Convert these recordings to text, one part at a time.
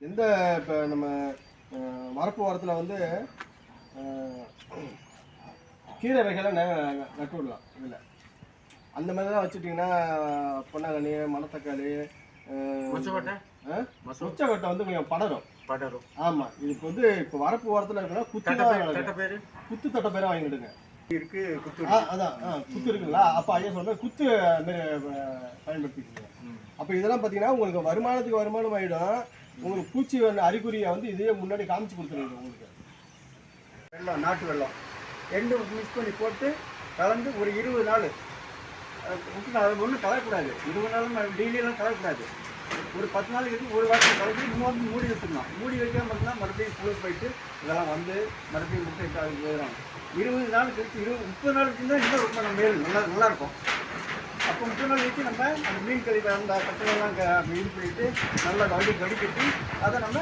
எந்த இப்போ நம்ம அஹ், வரப்பு ஓரத்தில் வந்து கீரை வகைகளை நட்டு விடலாம் இதில். அந்த மாதிரி தான் வச்சுட்டிங்கன்னா பொன்னாங்கண்ணி மணத்தக்காளி முச்சக்கொட்டை? வந்து கொஞ்சம் படரும். படரும். ஆமாம் இதுக்கு வந்து இப்போ வரப்பு ஓரத்தில் இருக்குன்னா குத்து தான் பேர் குத்து தட்டை பேரை வாங்கிடுங்க. இருக்கு குத்து அதான் குத்து இருக்குங்களா? அப்போ ஐயா சொல்கிறேன் குத்து பயன்படுத்திக்கோங்க. அப்போ இதெல்லாம் பார்த்தீங்கன்னா உங்களுக்கு வருமானத்துக்கு வருமானம் ஆகிடும் உங்களுக்கு பூச்சி வந்து அறிகுறியை வந்து இதையே முன்னாடி காமிச்சு கொடுத்துருங்க உங்களுக்கு. வெள்ளம் நாட்டு வெள்ளம். ரெண்டு மிக்ஸ் பண்ணி போட்டு கலந்து ஒரு இருபது நாள். அது ஒன்றும் கலக்கக்கூடாது. இருபது நாளும் டெய்லியெல்லாம் கலக்கக்கூடாது. ஒரு பத்து நாள் இருக்கு ஒரு வாரத்தில் கலக்கி இன்னும் மூடி வச்சுருந்தோம் மூடி வைக்காம பார்த்தீங்கன்னா மறுபடியும் குளிர் போயிட்டு இதெல்லாம் வந்து மறுபடியும் முட்டை போயிடும். இருபது நாள் கழிச்சு இருபது முப்பது நாளுக்கு இருந்தால் இன்னும் ரொம்ப மேல் நல்லா நல்லாயிருக்கும் இப்போ அப்போ நாள் வச்சு நம்ம அந்த மீன் கழிவு அந்த கட்டணெல்லாம் க- மீன் பண்ணிட்டு நல்லா வடி வடிகட்டி அதை நம்ம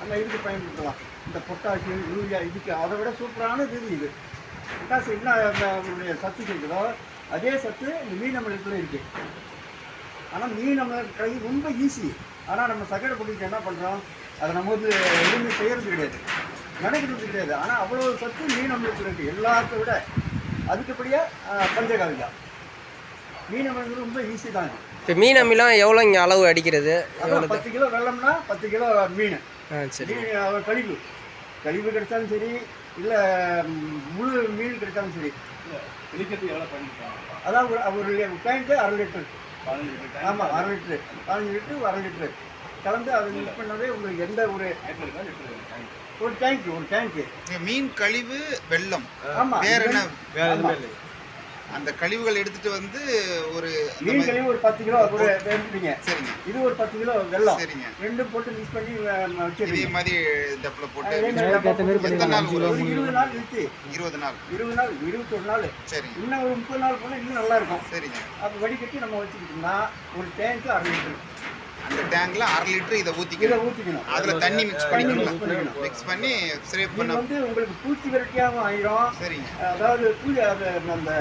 அந்த இதுக்கு பயன்படுத்தலாம். இந்த பொட்டாசியம் யூரியா இதுக்கு அதை விட சூப்பரான இது இது. பொட்டாசி என்ன அந்த அவருடைய சத்து இருக்குதோ அதே சத்து இந்த மீன் அமிலத்தில் இருக்குது ஆனால் மீன் அமிலம் கை ரொம்ப ஈஸி ஆனால் நம்ம சக்கரை பொடிக்கு என்ன பண்ணுறோம் அதை நம்ம வந்து எதுவுமே செய்கிறது கிடையாது. நினைக்கிறது கிடையாது. ஆனால் அவ்வளோ சத்து மீன் அமிலத்தில் இருக்குது எல்லாத்த விட அதுக்குப்படியே பஞ்சகாவியா மீன் அமிலம் ரொம்ப ஈஸி தான். இப்போ மீன் அமிலம் எவ்வளோ இங்கே அளவு அடிக்கிறது? எவ்வளோ பத்து கிலோ வெள்ளம்னா பத்து கிலோ மீன். ஆ சரி. கழிவு. கழிவு கிடைச்சாலும் சரி இல்லை முழு மீன் கிடைச்சாலும் சரி. இடிக்கிறதுக்கு எவ்வளோ பண்ணிருக்காங்க? அதான் ஒரு ஒரு டேங்க்கு அரை லிட்டர். பதினஞ்சு லிட்டர் ஆமாம் அரை லிட்டரு. பதினஞ்சு லிட்டரு அரை லிட்டரு. கலந்து அதை மிக்ஸ் பண்ணவே உங்களுக்கு எந்த ஒரு ஒரு டேங்க் ஒரு டேங்க்கு மீன் கழிவு வெள்ளம். ஆமாம் வேற என்ன? வேற எதுவுமே இல்லை. அந்த கழிவுகள் எடுத்துட்டு வந்து ஒரு மீன் கழிவு ஒரு பத்து கிலோ ஒரு எடுத்துட்டீங்க சரிங்க. இது ஒரு பத்து கிலோ வெல்லம். சரிங்க. ரெண்டும் போட்டு மிக்ஸ் பண்ணி இதே மாதிரி டப்புல போட்டு அதே மாதிரி டப்பா போட்டு எத்தனை நாள் இருபது நாள் இழுத்து இருபது நாள். இருபது நாள் இருபத்தொரு நாள். சரிங்க. இன்னும் ஒரு முப்பது நாள் போனால் இன்னும் நல்லா இருக்கும். சரிங்க. அப்போ வடிகட்டி நம்ம வச்சுக்கிட்டோம்னா ஒரு டேங்க்கு அரை லிட்டர். அந்த டேங்க்ல அரை லிட்டர் இதை இதை ஊத்திக்கணும். ஊற்றிக்கணும் அதுல தண்ணி மிக்ஸ் பண்ணிக்கணும். மிக்ஸ் பண்ணி இது பண்ண வந்து உங்களுக்கு பூச்சி விரட்டியாகவும் ஆயிரும். சரிங்க. அதாவது பூ அது அந்த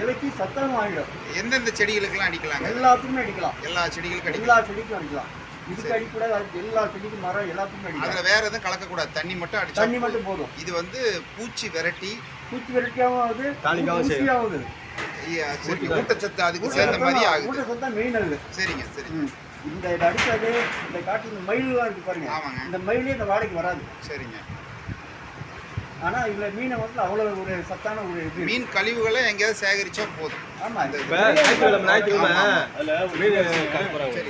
இலைக்கு சத்தமும் ஆகிடும் எந்தெந்த செடிகளுக்கெல்லாம் அடிக்கலாங்க? எல்லாத்துக்குமே அடிக்கலாம். எல்லா செடிகளுக்கும் அடிக்கலாம். எல்லா செடிக்கும் அடிக்கலாம். இதுக்கு அடிக்கூடாது எல்லா செடிக்கும் மரம் எல்லாத்துக்குமே அடிக்கலாம். அதுல வேற எதுவும் கலக்கக்கூடாது. தண்ணி மட்டும் அடிச்சா தண்ணி போதும். மட்டும் போதும். இது வந்து பூச்சி விரட்டி பூச்சி விரட்டியாகவும் ஆகுது. ஊசியாகவும் ஆகுது. ஊட்டச்சத்து. அதுக்கு சேர்ந்த மாதிரி ஆகுது. ஊட்டச்சத்து மெயின் ஆகுது சரிங்க சரிங்க. இந்த இதை அடிக்காது இந்த காட்டு இந்த மயிலாம் இருக்கு பாருங்க. ஆமாங்க. இந்த மயிலே இந்த வாடகைக்கு வராது. சரிங்க. ஆனா இதுல மீனை வந்து அவ்வளவு ஒரு சத்தான ஒரு இது மீன் கழிவுகளை எங்கேயாவது சேகரிச்சா போதும். ஆமா. இந்த இப்போ ஞாயிற்றுக்கிழமை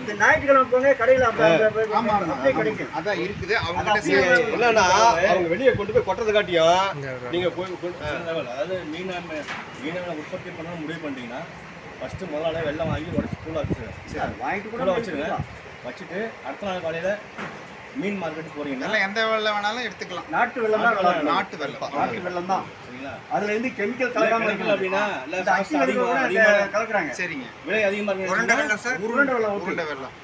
இந்த ஞாயிற்றுக்கிழமை போங்க கடையில் கிடைக்கும். அதான் இருக்குது. அவங்க என்னன்னா அவங்க வெளியே கொண்டு போய் கொட்டதை காட்டியும் நீங்கள் போய் அதாவது மீனை மீனவனை உற்பத்தி பண்ண முடிவு பண்ணிட்டீங்கன்னா ஃபஸ்ட்டு முதல் நாளே வெள்ளம் வாங்கி உடச்சி தூளாக வச்சுருங்க அது வாங்கிட்டு கூட வச்சிருங்க. வச்சுட்டு அடுத்த நாள் காலையில் மீன் மார்க்கெட் போறீங்கன்னா நல்லா எந்த வெள்ளம் வேணாலும் எடுத்துக்கலாம். நாட்டு வெள்ளம் தான். நாட்டு வெள்ளம் நாட்டு வெள்ளம். தான். சரிங்களா? அதுல இருந்து கெமிக்கல் கலக்காம கிடைக்கல இருக்கணும் அப்படின்னா இல்லை கலக்குறாங்க. சரிங்க. விலை அதிகமாக உருண்டை இருக்குன்னு வெள்ளம் சார்? உருண்டை வெள்ளம். உருண்டை வெள்ளம்.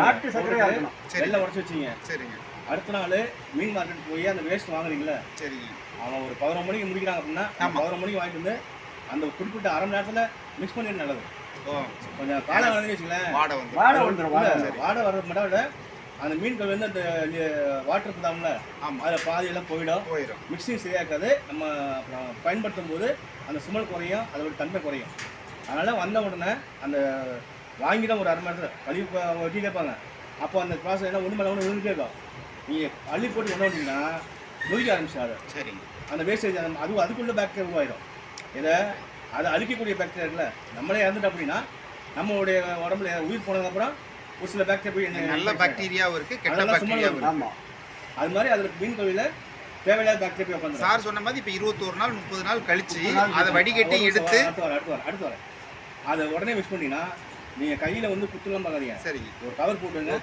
நாட்டு சர்க்கரையா போட்டுட்டு இருக்கணும் சரி. வெள்ளம் உடச்சி வச்சிங்க. சரிங்க. அடுத்த நாள் மீன் மார்க்கெட் போய் அந்த வேஸ்ட் வாங்குறீங்களா? சரிங்க. அவன் ஒரு பதினொரு மணிக்கு முடிக்கிறாங்க அப்படின்னா. பதினொரு மணிக்கு வாங்கிட்டு வந்து அந்த குறிப்பிட்ட அரை மணி நேரத்தில் மிக்ஸ் பண்ணிட்டு நல்லது. கொஞ்சம் காலம் வந்து வச்சுங்களேன் வாடை வந்து வாடை வந்துடும் வாடை. வர்றது மட்டும் விட அந்த மீன்கள் வந்து அந்த வாட்டர் இருக்குதாம்ல ஆமா. அதில் பாதி எல்லாம் போயிடும். போயிடும் மிக்சிங் சரியாக்காது நம்ம அப்புறம் பயன்படுத்தும் போது அந்த சுமல் குறையும் அதோட தன்மை குறையும். அதனால் வந்த உடனே அந்த வாங்கிடும் ஒரு அரை மணி நேரத்தில் கழுவி வெட்டி கேட்பாங்க அப்போ அந்த ப்ராசஸ் என்ன ஒன்று மேலே ஒன்று விழுந்துட்டே இருக்கும். நீங்கள் அள்ளி போட்டு கொண்டு வந்தீங்கன்னா நொதிக்க ஆரம்பிச்சாது சரிங்க. அந்த வேஸ்டேஜ் அது அதுக்குள்ள பாக்டீரியா உருவாயிடும். இதை அதை அழிக்கக்கூடிய பாக்டீரியா இருக்குல்ல? நம்மளே இறந்துட்டோம் அப்படின்னா நம்மளுடைய உடம்புல உயிர் போனதுக்கப்புறம் ஒரு சில பாக்டீரியா போய் நல்ல பாக்டீரியாவும் இருக்கு கெட்ட பாக்டீரியாவும் இருக்கு. ஆமா. அது மாதிரி அதில் மீன் கோவில தேவையில்லாத பாக்டீரியா உட்காந்து சார் சொன்ன மாதிரி இப்ப இருபத்தோரு நாள் முப்பது நாள் கழிச்சு அதை வடிகட்டி எடுத்து அடுத்து வர அடுத்து வர அடுத்து வர. அதை உடனே மிக்ஸ் பண்ணிங்கன்னா நீங்கள் கையில் வந்து குத்துலாம் பார்க்காதீங்க. சரிங்க. ஒரு கவர் போட்டுங்க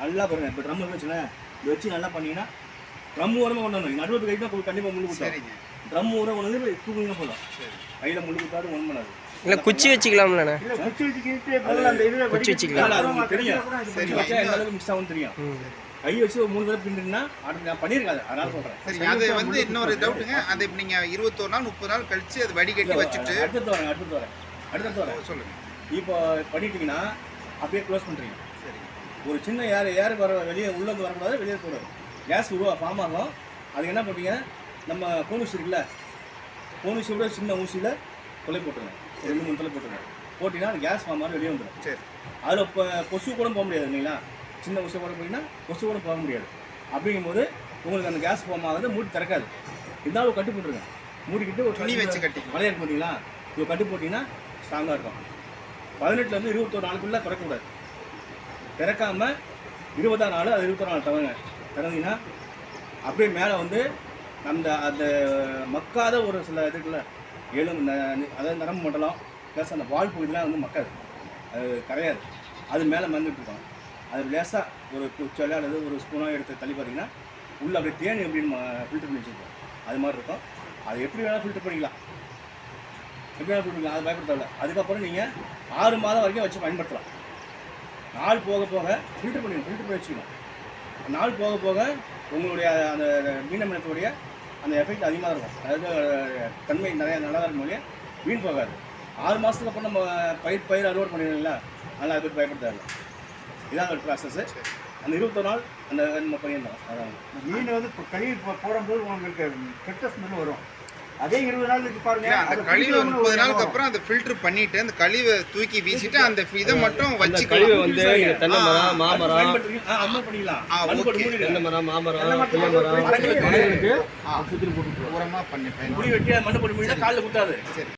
நல்லா பாருங்க. இப்போ ட்ரம் வச்சுனேன் இதை வச்சு நல்லா பண்ணீங்கன்னா ட்ரம் ஓரமாக கொண்டு வரணும் நடுவது கை தான் கண்டிப்பாக முள்ளு குத்தும் சரிங்க. ட்ரம் ஓரம் கொண்டு வந்து தூக்குங்க போதும் சரி. கையில் முள்ளு குத்தாது ஒன்றும் பண்ணாது. இல்லை குச்சி வச்சுக்கலாம்லண்ணே. குச்சி வச்சுக்கலாம். இல்ல, அது உங்களுக்கு தெரியும். சரி. மிக்ஸ் ஆகும் தெரியும். கை வச்சு ஒரு மூணு தடவை பின்னுன்னா அது நான் பண்ணியிருக்காது அதனால சொல்கிறேன் சரிங்க அது வந்து இன்னொரு டவுட்டுங்க அது இப்ப நீங்க இருபத்தோரு நாள் முப்பது நாள் கழிச்சு அது வடிகட்டி வச்சுட்டு அடுத்தது வரேன் அடுத்தது வரேன். அடுத்தது வரேன். சொல்லுங்க. இப்போ பண்ணிட்டீங்கன்னா அப்படியே க்ளோஸ் பண்ணுறீங்க சரிங்க ஒரு சின்ன ஏர் ஏர் வர வெளியே உள்ளேருந்து வரக்கூடாது வெளியே கூடாது கேஸ் உருவா ஃபார்ம் ஆகும். அதுக்கு என்ன பண்ணுறீங்க நம்ம கோனூசி இருக்குல்ல? கோனூசியோட சின்ன ஊசியில் தொலை போட்டுருங்க. ரெண்டு மூணு தொலை போட்டுருங்க. போட்டிங்கன்னா அந்த கேஸ் ஃபார்ம் ஆகி வெளியே வந்துடும் சரி. அதில் இப்போ கொசு கூட போக முடியாது இல்லைங்களா? சின்ன கொசு கூட போயிங்கன்னா கொசு கூட போக முடியாது. அப்படிங்கும்போது உங்களுக்கு அந்த கேஸ் ஃபார்ம் ஆகுது மூடி திறக்காது. இருந்தாலும் ஒரு கட்டு போட்டுருங்க. மூடிக்கிட்டு ஒரு துணி கட்டு- வச்சு மலையா இருக்கு பார்த்தீங்களா? இது கட்டு போட்டிங்கன்னா ஸ்ட்ராங்காக இருக்கும். பதினெட்டுலேருந்து இருபத்தொரு நாளுக்குள்ளே திறக்கக்கூடாது. திறக்காம இருபதாம் நாள் அது இருபத்தொரு நாள் தவங்க. திறந்தீங்கன்னா அப்படியே மேலே வந்து அந்த அந்த மக்காத ஒரு சில இதுக்குள்ள எலும் ந- அதாவது நரம்பு மண்டலம் ப்ளஸ் அந்த வால் பகுதியெலாம் வந்து மக்காது. அது கரையாது. அது மேலே மறந்துட்டுருக்கோம் அது லேசாக ஒரு குச்சலோ அல்லது ஒரு ஸ்பூனாக எடுத்து தள்ளி பார்த்தீங்கன்னா உள்ளே அப்படியே தேன் எப்படின்னு ஃபில்டர் பண்ணி வச்சுருக்கோம் அது மாதிரி இருக்கும். அது எப்படி வேணால் ஃபில்டர் பண்ணிக்கலாம். எப்படி வேணால் ஃபில்டர் பண்ணிக்கலாம். அது பயப்பட தேவையில்ல அதுக்கப்புறம் நீங்கள் ஆறு மாதம் வரைக்கும் வச்சு பயன்படுத்தலாம். நாள் போக போக ஃபில்டர் பண்ணி ஃபில்டர் பண்ணி வச்சுக்கணும். நாள் போக போக உங்களுடைய அந்த மீனமினத்துடைய அந்த எஃபெக்ட் அதிகமாக இருக்கும். அதாவது தன்மை நிறையா நல்லா இருக்கும் இல்லையா வீண் போகாது. ஆறு மாதத்துக்கு அப்புறம் நம்ம பயிர் பயிர் அறுவடை பண்ணிடுங்களா அதனால் அது பற்றி இதான் ஒரு ப்ராசஸ்ஸு அந்த இருபத்தொரு நாள் அந்த நம்ம பண்ணியிருந்தோம். அதான். மீன் வந்து இப்போ கழுவி போடும்போது உங்களுக்கு கெட்ட ஸ்மெல் வரும். அதே இருபது நாள் பாருங்க. அந்த கழிவு முப்பது ஒரு நாளுக்கு அப்புறம் அதை ஃபில்டர் பண்ணிட்டு அந்த கழிவை தூக்கி வீசிட்டு அந்த இதை மட்டும் அந்த வச்சுக்கலாம் கழிவை வந்து தென்னை மரம் மாமரம். தென்னை மரம் மாமரம் தென்னை மரம். உரமா பண்ணி முடி வெட்டி மண்ணு போட்டு மூடினா காலில் குத்தாது. சரி.